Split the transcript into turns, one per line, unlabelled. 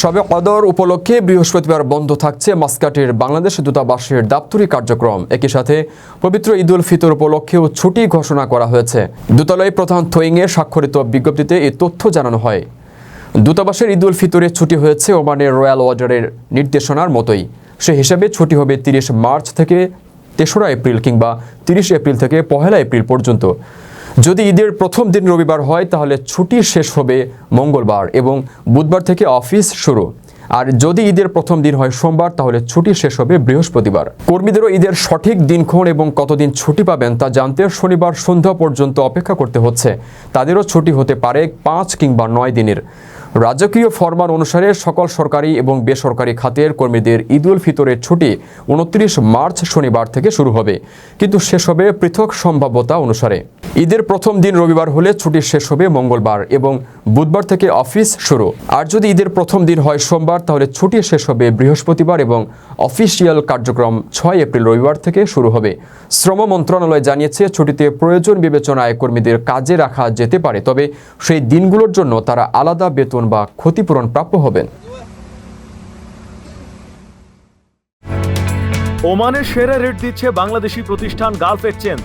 সবে কদর উপলক্ষে বৃহস্পতিবার বন্ধ থাকছে মাস্কাটের বাংলাদেশ দূতাবাসের দাপ্তরিক কার্যক্রম। একই সাথে পবিত্র ঈদ উল ফিতর উপলক্ষেও ছুটি ঘোষণা করা হয়েছে। দূতালয় প্রধান থোয়িংয়ে স্বাক্ষরিত বিজ্ঞপ্তিতে এই তথ্য জানানো হয়। দূতাবাসের ঈদ উল ফিতরের ছুটি হয়েছে ওমানের রয়্যাল অর্ডারের নির্দেশনার মতোই। সে হিসাবে ছুটি হবে তিরিশ মার্চ থেকে তেসরা এপ্রিল কিংবা তিরিশ এপ্রিল থেকে পহেলা এপ্রিল পর্যন্ত। যদি ঈদের প্রথম দিন রবিবার হয়, তাহলে ছুটি শেষ হবে মঙ্গলবার এবং বুধবার থেকে অফিস শুরু। আর যদি ঈদের প্রথম দিন হয় সোমবার, তাহলে ছুটি শেষ হবে বৃহস্পতিবার। কর্মীদেরও ঈদের সঠিক দিনক্ষণ এবং কতদিন ছুটি পাবেন তা জানতে শনিবার সন্ধ্যা পর্যন্ত অপেক্ষা করতে হচ্ছে। তাদেরও ছুটি হতে পারে পাঁচ কিংবা নয় দিনের। রাজকীয় ফরমান অনুসারে সকল সরকারি এবং বেসরকারি খাতের কর্মীদের ঈদ উল ফিতরের ছুটি উনত্রিশ মার্চ শনিবার থেকে শুরু হবে। কিন্তু শেষ হবে পৃথক সম্ভাব্যতা অনুসারে। ঈদের প্রথম দিন রবিবার হলে ছুটি শেষ হবে মঙ্গলবার এবং বুধবার থেকে অফিস শুরু। আর যদি ঈদের প্রথম দিন হয় সোমবার, তাহলে ছুটি শেষ হবে বৃহস্পতিবার এবং অফিসিয়াল কার্যক্রম ছয় এপ্রিল রবিবার থেকে শুরু হবে। শ্রম মন্ত্রণালয় জানিয়েছে, ছুটিতে প্রয়োজন বিবেচনায় কর্মীদের কাজে রাখা যেতে পারে, তবে সেই দিনগুলোর জন্য তারা আলাদা বেতন বা ক্ষতিপূরণ প্রাপ্য হবেন।
ওমানের সেরা রেট দিচ্ছে বাংলাদেশি প্রতিষ্ঠান গালফ এক্সচেঞ্জ।